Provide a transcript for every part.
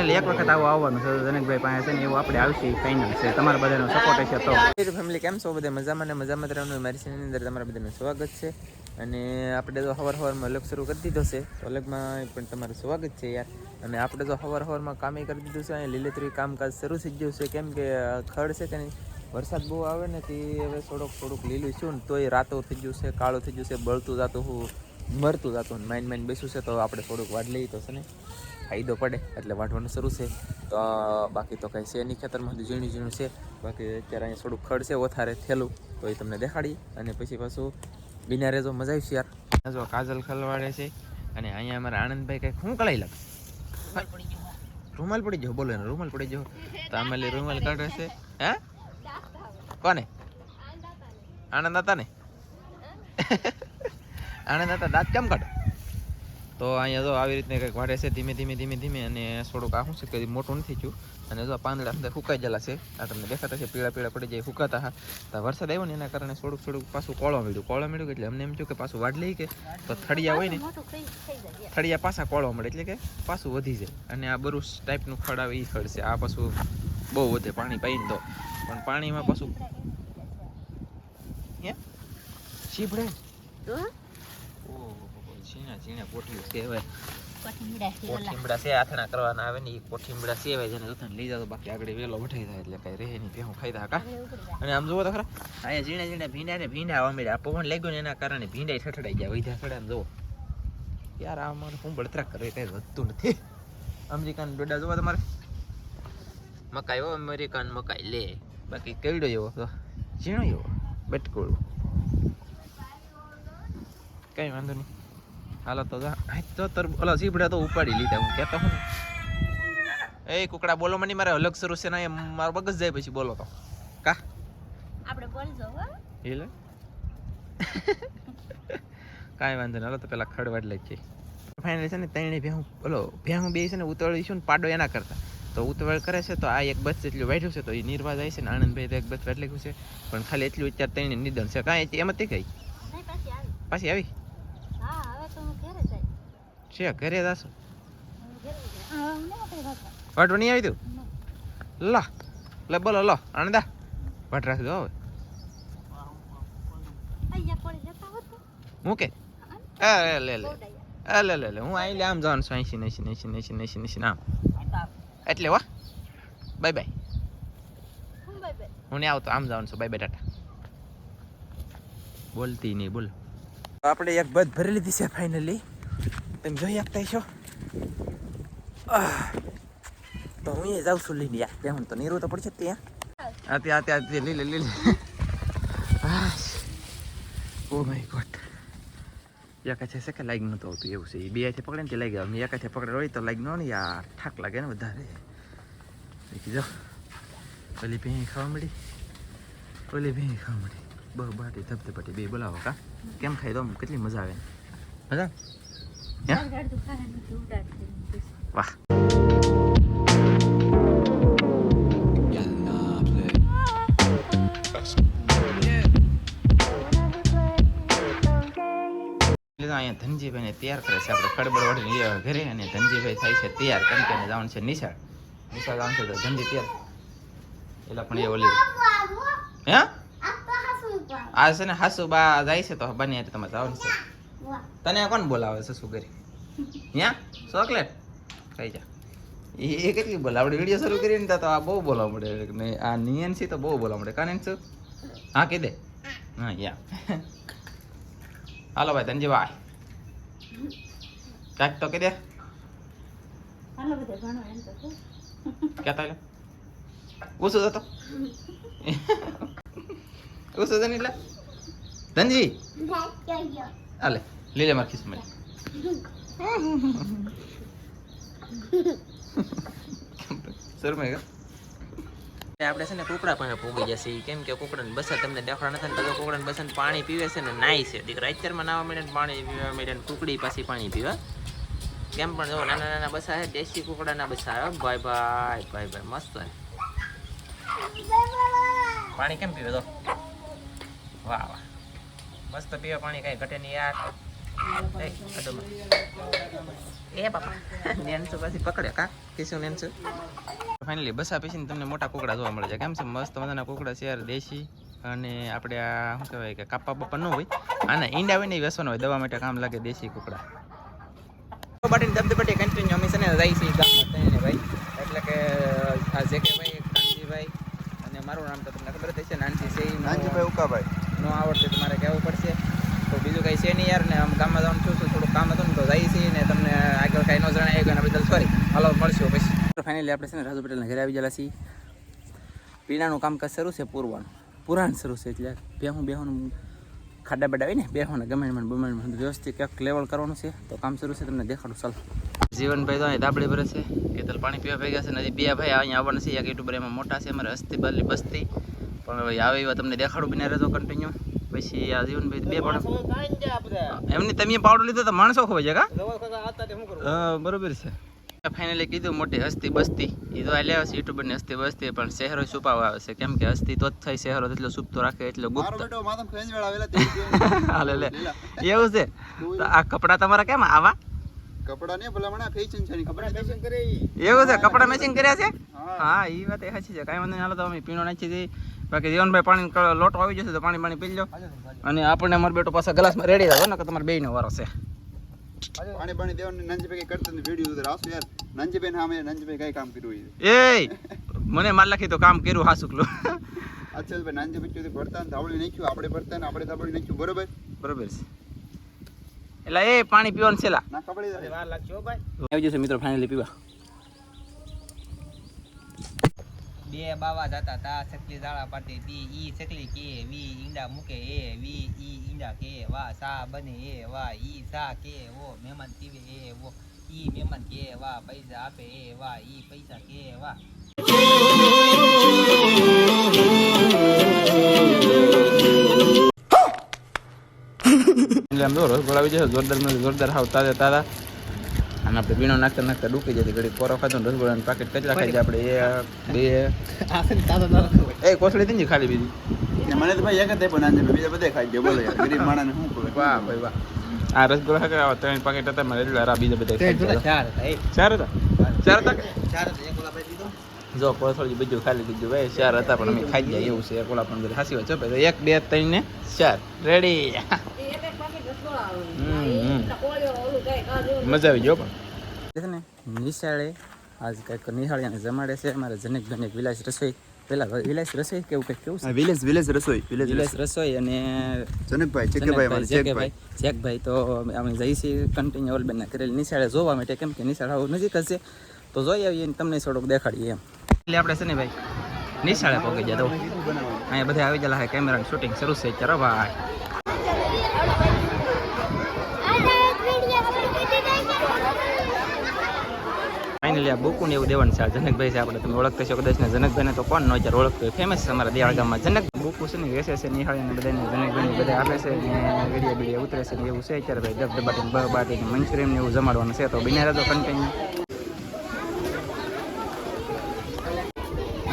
Finally એક વખત આવો આવવાનું છે, જનકભાઈ પાસે છે ને, એવું આપણે આવશે ફાઇનલ છે. તમારા બધાનો સપોર્ટ છે તો. ફેમિલી કેમ છો? બધા મજામાં ને મજામાં રહેવાનું મારી ચેનલની અંદર તમારા બધાનું સ્વાગત છે. અને આપણે તો હવાર હવારમાં અલગ શરૂ કરી દીધો છે. તો અલગમાં પણ તમારું સ્વાગત છે યાર. અને આપણે તો હવાર હવારમાં કામે કરી દીધું છે. અહીંયા લીલેતરી કામકાજ શરૂ થઈ ગયું છે. કેમ કે ખડ છે તેની. વરસાદ બહુ આવે ને તે હવે થોડોક થોડુંક લીલું છું ને, તોય રાતો થઈ ગયું છે, કાળું થઈ ગયું છે, બળતું જાતું હું, મરતું જાતું માઇન્ડ માઇન બેસું છે, તો આપણે થોડુંક વાડ લઈ તો છે ને. ફાયદો પડે એટલે વાઢવાનું શરૂ છે. તો બાકી તો કંઈ છે નહીં ખેતરમાં ઝીણું ઝીણું છે. બાકી અત્યારે અહીંયા થોડુંક ખડ છે, વધારે થેલું. તો એ તમને દેખાડી અને પછી પાછું બિના રેજો મજા આવશે યાર જો કાજલ ખલવાડે છે અને અહીંયા અમારા આનંદભાઈ કંઈક શું કળાઈ લાગે? રૂમાલ પડી જાઓ બોલો રૂમાલ પડી જાઓ તો અમે રૂમાલ કાઢે છે. હે? કોને? આનંદ હતા ને આનંદ હતા દાંત કેમ કાઢો? તો અહીંયા જો આવી રીતને કંઈક વાળે છે ધીમે ધીમે ધીમે ધીમે અને થોડુંક આ શું છે કે મોટું નથી થયું. અને જો પાંદડા અંદર સુકાઈ ગયેલા છે આ તમને દેખાતા છે પીળા પીળા પડી જાય ફૂંકાતા હા. તો વરસાદ આવ્યો ને એના કારણે થોડુંક થોડુંક પાછું કોળો મળ્યું. કોળો મળ્યું એટલે અમને એમ થયું કે પાછું વાડ લઈ કે? તો થળિયા હોય ને થળિયા પાછા કોળો મળે એટલે કે પાછું વધી જાય. અને આ બરુસ ટાઈપનું ખડ આવે એ ખડ છે. આ પાછું બહુ વધે પાણી પાઈને તો. પણ પાણીમાં પાછું હે? શીભડે ઝીણા ઝીણા પોઠિયું છે કોઠીમડા છે આથણા કરવાના આવે ને એ કોઠીમડા છે જેને જોતા લઈ જાવ બાકી આગળ વેલો વઠાઈ જાય એટલે કઈ રહે નહીં ભેહું ખાઈ કા. અને આમ જોવો તો ખરા અહીંયા ઝીણા ઝીણા ભીંડા ને ભીંડા અમીડા પવન લાગ્યો ને એના કારણે ભીંડા ઠઠડાઈ ગયા વૈધા સડે આમ યાર આ મારે હું બળતરા કરે કઈ વધતું નથી. અમેરિકન ડોડા જોવા તમારે. મકાઈ હો અમેરિકન મકાઈ લે. બાકી કેવડો એવો તો ઝીણો એવો બટકોળું કઈ વાંધો નહીં. હાલો તો તો તર ઓલા સીબડા તો ઉપાડી લીધા હું કહેતો હું. એ કુકડા બોલો મને મારે અલગ શરૂ છે ને મારો બગસ જાય પછી બોલો તો. કા? આપણે બોલજો હો. એટલે કાંઈ વાંધો નહીં હાલો તો પેલા ખડવાડ લઈ જઈએ. ફાઇનલ છે ને ત્રણે ભેહું બોલો ભેહું બે છે ને ઉતળીશું ને પાડો એના કરતા. તો ઉતવળ કરે છે તો આ એક બસ જેટલું વાઢ્યું છે તો એ નિર્વા જાય છે ને આનંદભાઈ તો એક બસ વાટ લખ્યું છે. પણ ખાલી એટલું અત્યારે ત્રણે નિધન છે. કાંઈ એમ તે કઈ? પાછી આવી પાછી આવી હા હવે તો હું ઘરે જાય છે ઘરે જાશો હું નહીં નહીં આવી તું? લા લે બોલો લો આનંદા વાટ રાખી દો હવે. મૂકે એ લે લે. એ લે લે લે હું અહીં લે આમ જવાનું છું અહીંથી નહીથી નહીથી નહીથી નહીથી નહીથી આમ. એટલે વાહ બાય બાય. હું બાય બાય. હું નહીં આવતો આમ જવાનું છું બાય બાય ટાટા. બોલતી નહીં બોલ. આપણે એક બધ ભરી લીધી છે ફાઇનલી તમે જોઈ આપતા છો. તો હું એ જાઉં છું લઈને યાર. ત્યાં તો નીરું તો પડશે ત્યાં. આ ત્યાં ત્યાં ત્યાં. લીલે લીલે. ઓ માય ગોડ એકાથે છે કે લાઈક નહોતું આવતું, એવું છે. એ બે હાથે પકડે ને તે લાગી ગયા મેં એકાથે પકડે હોય તો લાઈક ન ને યાર. ઠાક લાગે ને વધારે. જાઓ. ઓલી ભેં ખાવા મળી. પેલી ભેં ખાવા મળી. બહુ બાટી ધબધબાટી, બે બોલાવો કા? કેમ ખાઈ દો કેટલી મજા આવે? મજા? તો વાહ. તો અહીંયા ધનજીભાઈને તૈયાર કરે છે. આપણે ખડબડ વાળીને લઈ ઘરે અને ધનજીભાઈ થાય છે તૈયાર. કેમ કે જવાનું છે નિશાળ. નિશાળ જવાનું છે તો ધનજી તૈયાર. એટલે પણ એ ઓલી હે? આ છે ને હાસુ બા જાય છે તો બની એટલે તમારે જવાનું છે. તને કોણ બોલાવે છે શું કરી? ન્યા? ચોકલેટ? ખાઈ જા. એ કેટલી આપણે વીડિયો શરૂ કરીને તો આ બહુ બોલાવવા મળે. ને આ નિયન છે તો બહુ બોલાવવા મળે. કાને શું? હા કહી દે. હા યા. હાલો ભાઈ ધનજીભાઈ કાંઈક તો કહી દે. હાલો બધે ભણો એમ તો ઓછું હતો ઓછું હતો ને એટલે ધનજી? હાલે લીલે માર શરમાઈ ગયા આપણે છે ને કુકડા પાસે પૂગી જશે કેમ કે કુકડાને બસા તમને દેખાડા નથી ને તો કુકડાને બસાને પાણી પીવે છે ને નાય છે. દીકરા, અત્યારમાં નાવા મળે પાણી પીવા મળે કુકડી પાછી પાણી પીવા. કેમ પણ જો નાના નાના બસા છે, દેશી કુકડાના બસા આવે ભાઈ ભાઈ ભાઈ ભાઈ, મસ્ત છે. પાણી કેમ પીવે તો? વાહ વાહ. મસ્ત પીવા પાણી કાંઈ ઘટે નહીં યાર. એ બાપા. નેનસુ પાછી પકડ્યો કા? કિશું નેનસુ ફાઇનલી બસા પીસીને તમને મોટા કુકડા જોવા મળે છે. કેમ છે? મસ્ત મજાના કુકડા છે યાર દેશી અને આપણે આ શું કહેવાય કે કાપા બાપા ન હોય. આના ઈંડા હોય ને વેસવાનો હોય. દવા માટે કામ લાગે દેશી કુકડા. બાટીને ધબધબાટી કન્ટિન્યુ અમે છે ને જાય છે ગામમાં થઈને ભાઈ. એટલે કે આ જેકે ભાઈ કાનજીભાઈ અને મારું નામ તો તમને ખબર જ છે નાનજી છે નાનજી ભાઈ નાનજીભાઈ ઉકાભાઈ. ન આવડશે તમારે કહેવું પડશે. તો બીજું કંઈ છે નહીં યાર, ને આમ ગામમાં જવાનું છું થોડું કામ હતું ને તો જાય છે ને તમને આગળ કાંઈ ન જણાય એના બદલ સોરી હાલો, મળશું પછી ફાઇનલી આપણે છે ને રાજુ પટેલના ઘરે આવી ગયેલા છીએ. પીણાનું કામકાજ શરૂ છે પૂરવાનું. પુરાણ શરૂ છે એટલે બેહું બેહું ખાડા બડાવીને બેહવાના ગમે મને વ્યવસ્થિત ક્યાંક લેવલ કરવાનું છે. તો કામ શરૂ છે, તમને દેખાડું. ચાલો. જીવનભાઈ તો અહીં દાબડી ભરે છે. કેતલ પાણી પીવા ગયા છે નદી બે ભાઈ અહીંયા આવવાના છે. એક યુટ્યુબર એમાં મોટા છે, અમારે હસ્તી બદલી બસ્તી. પણ હવે આવે એવા તમને દેખાડું બિના રહેતો કન્ટિન્યુ પછી આ જીવનભાઈ બે પણ એમની તમે પાવડર લીધો તો માણસો ખોવાઈ જાય હા, બરોબર છે. ફાઇનલી કીધું મોટી હસ્તી બસ્તી. એ તો લે છે યુટ્યુબરની હસ્તી બસ્તી પણ શહેરો છુપાવા આવે છે. કેમ કે હસ્તી તો જ થાય શહેરો એટલો સુપતો રાખે એટલો ગુપ્ત હાલે લે એવું છે. આ કપડા તમારા કેમ આવા? કપડા ને ભલામણ ફેશન છે ની ફેશન કરે. એવું છે? કપડા મેચિંગ કર્યા છે? હા. હા એ વાત એ સાચી છે. કાંઈ વાંધો નહીં હાલો તો અમે પીણો નાખી દઈએ બાકી જીવનભાઈ પાણી લોટો આવી જશે તો પાણી પાણી પી લો અને આપણને અમારો બેટો પાછા ગ્લાસમાં રેડી રાખો ને કે તમારે બેયનો વારો છે. પાણી પાણી દેવાનું નંજીભાઈ કઈ કરતા વીડિયો ઉધર આવશું યાર નંજીભાઈ સામે નંજીભાઈ કઈ કામ કર્યું એ મને માર લખી તો કામ કર્યું હાસુકલું અચલભાઈ નાનજી ચોથી ભરતા ને ધાવળી નાખ્યું આપણે ભરતા આપણે ધાવળી નાખ્યું બરોબર? બરોબર છે. એટલે એ પાણી પીવાનું છે લા ના ખબર આવી જશે મિત્રો ફાઇનલી પીવા. બે બાવા જતા તા ચકલી દાળા પાડતી તી ઈ ચકલી કે વી ઈંડા મૂકે એ વી ઈ ઈંડા કે વા સા બને એ વા ઈ સા કે ઓ મહેમાન પીવે એ ઓ ઈ મહેમાન કે વા પૈસા આપે એ વા ઈ પૈસા કે વા એટલે આમ જો રસગોળા આવી જશે જોરદાર મળે જોરદાર હાવ તાજા તાજા અને આપણે પીણો નાખતા નાખતા ડૂકી જતી ઘડી કોરો ખાતો ને રસગોળાનું પાકેટ કચરા ખાઈ જાય આપણે એક બે એ કોથળી હતી ને ખાલી બીજી મને તો ભાઈ એક જ થાય પણ નંજીભાઈ બીજા બધા ખાઈ ગયા બોલો યાર ગરીબ માણસને શું ખબર વાહ ભાઈ વાહ આ રસગોળા ખાઈ ગયા ત્રણ પાકેટ હતા મારે એટલે આ બીજા બધા ખાઈ ગયા ચાર હતા એ ચાર હતા ચાર હતા કે ચાર હતા એક ઓલા ભાઈ દીધો જો કોથળી બીજું ખાલી બીજું ભાઈ ચાર હતા પણ અમે ખાઈ ગયા એવું છે એક ઓલા પણ હાસી વાત છે ભાઈ એક બે ત્રણ ને ચાર રેડી મજા આવી ગયો પણ. ને નિશાળે આજ કંઈક નિહાળીને જમાડે છે અમારે જનક એક વિલાસ રસોઈ. પેલા વિલાસ રસોઈ કેવું કંઈક કેવું છે? વિલેજ વિલેજ રસોઈ વિલેજ વિલાસ રસોઈ અને જનકભાઈ ચેકભાઈ ચેકભાઈ જેકભાઈ તો અમે જઈ છીએ કન્ટિન્યુ ઓલબેનના કરેલી નિશાળે. જોવા માટે કેમ કે નિશાળ આવું નજીક હશે તો જોઈ આવીએ અને તમને થોડુંક દેખાડીએ એમ. એટલે આપણે છે ને ભાઈ નિશાળે પહોંચી જાય તો. અહીંયા બધા આવી ગયેલા છે કેમેરાનું શૂટિંગ શરૂ છે. ચાલો ભાઈ. ફાઇનલી આ બુકું ને એવું દેવાનું છે. આ જનકભાઈ છે, આપણે તમે ઓળખતા છો કદાચ જનકભાઈને તો કોણ નો અત્યારે ઓળખતો ફેમસ છે અમારા દિયાળ ગામમાં જનક બુકુ છે ને વેચે છે નિહાળી અને બધાને જનકભાઈને બધા આપે છે ને વીડિયો વીડિયો ઉતરે છે ને એવું છે અત્યારે ભાઈ. દબદબાટી ને બબાટી ને મંચુરિયન એવું જમાડવાનું છે. તો બિના રહેતો કન્ટિન્યુ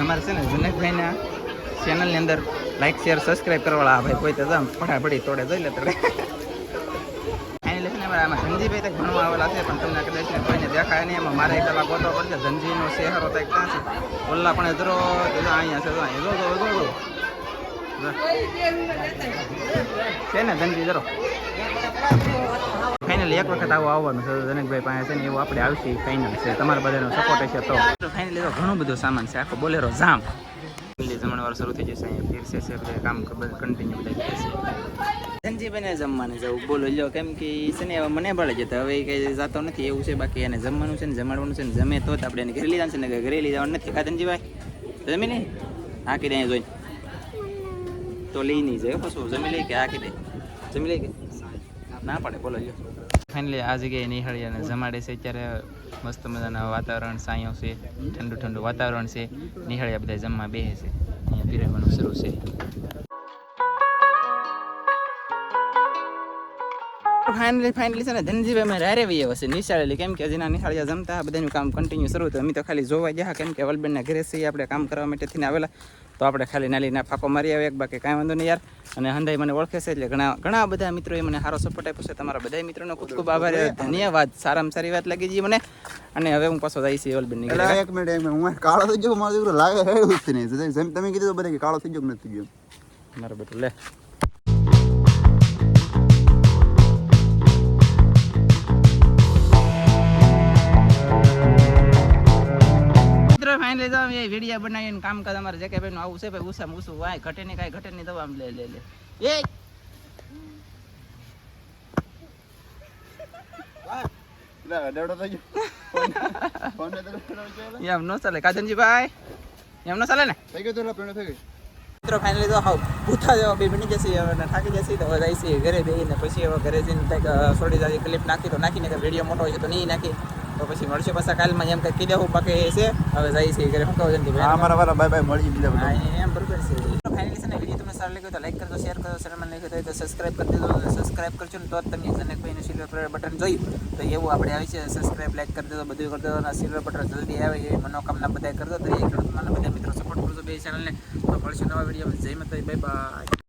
અમારે છે ને જનકભાઈના ચેનલની અંદર લાઈક શેર સબસ્ક્રાઈબ કરવાળા ભાઈ કોઈ તો ફટાફટી તોડે, જોઈ લે તોડે આમાં ધનજીભાઈ તક ભણવા આવેલા છે, પણ તમને કદાચ કોઈને દેખાય નહીં. એમાં મારે એક કલાક ગોતવો પડશે ધનજીનો શહેરો તો ક્યાં છે. ઓલા પણ તો અહીંયા છે, જો તો જો. છે ને ધનજી જરો. ફાઇનલી એક વખત આવો આવવાનું છે જનકભાઈ પાસે છે ને એવું આપણે આવશે ફાઇનલ છે. તમારા બધાનો સપોર્ટ છે તો. ફાઇનલી તો ઘણું બધું સામાન છે, આખો બોલેરો જામ. જમણવાર શરૂ થઈ જશે, અહીંયા ફેરશે છે કામ કન્ટિન્યુ બધા છે. ધનજીભાઈને જમવાનું જવું બોલો, લ્યો, કેમ કે છે ને હવે મને ભળે જતા હવે ઈ કઈ જતો નથી, એવું છે, બાકી એને જમવાનું છે ને જમાડવાનું છે ને જમે તો જ આપણે એને ઘરે લીધા છે ને ઘરે જવાનું નથી. કા ધનજીભાઈ જમી ને દે અહીંયા જોઈને. તો લઈ નહીં જાય પછી. જમી લઈ કે હાકી દે? જમી લઈ કે? ના પડે, બોલો, લ્યો. ફાઇનલી આ જગ્યાએ નિહાળી અને જમાડે છે. અત્યારે મસ્ત મજાના વાતાવરણ, સાંયો છે, ઠંડુ ઠંડુ વાતાવરણ છે. નિહાળ્યા બધા જમવા બેસે છે. અહીંયા પીરવાનું શરૂ છે. ફાઇનલી ફાઇનલી છે ને ધનજીભાઈ અમે રારે વઈએ હશે નિશાળેલી કેમ કે જેના નિશાળિયા જમતા બધાનું કામ કન્ટિન્યુ શરૂ થયું. અમે તો ખાલી જોવા ગયા કેમ કે વલબેનના ઘરે છીએ આપણે કામ કરવા માટે થઈને આવેલા. તો આપણે ખાલી નાલીના ફાંકો મારી આવે એક બાકી કાંઈ વાંધો નહીં યાર. અને હંધાઈ મને ઓળખે છે એટલે ઘણા ઘણા બધા મિત્રોએ મને સારો સપોર્ટ આપ્યો છે. તમારા બધા મિત્રોનો ખૂબ ખૂબ આભાર. ધન્યવાદ. સારામાં સારી વાત લાગી છે મને. અને હવે હું પાછો જઈશ વલબેનની ઘરે. એક મિનિટ એક મિનિટ હું કાળો થઈ ગયો મારો દીકરો લાગે એવું જ નહીં તમે કીધું બધા કે કાળો થઈ ગયો નથી ગયો. મારું બેટું લે. ફાઇનલી તો એ વીડિયો બનાવીને કામ કરે અમારે જે કે ભાઈ આવું છે ભાઈ ઉસામ ઉસું વાય ઘટે ને કાંઈ ઘટે નહીં દવા આમ લે લે લે એ. એમ ન ચાલે કાજનજીભાઈ એમ ન ચાલે ને? થઈ ગયો તો પેણો થઈ ગયો. મિત્રો ફાઇનલી તો હાવ ભૂથા જેવા બે બની જશે થાકી જશે તો જાય છે ઘરે બેહીને પછી હવે ઘરે જઈને કંઈક થોડી જાજી ક્લિપ નાખી તો નાખીને કે વીડિયો મોટો હોય છે તો નહીં નાખી. તો પછી મળશે પાછા કાલમાં એમ કંઈક હું બાકી છે. હવે જઈશે ઘરે શું કહું છું હા મારા વાળા બાય બાય મળી બીજા હા, એમ બરોબર છે. ફાઇનલી છે ને વીડિયો તમને સારો લાગ્યો તો લાઈક કરજો શેર કરજો ચેનલમાં નહીં હોય તો સબસ્ક્રાઇબ કરી દેજો સબસ્ક્રાઇબ કરજો ને તો જ તમે જનકભાઈનું સિલ્વર બટન જોયું તો એવું આપણે આવી છે સબસ્ક્રાઇબ લાઈક કરી દેજો બધું કરી દેજો અને સિલ્વર બટન જલ્દી આવે એ મનોકામના બધા કરજો તો એ ખેડૂત બધા મિત્રો સપોર્ટ કરજો બે ચેનલને તો મળશું નવા વીડિયો જય માતા બાય બાય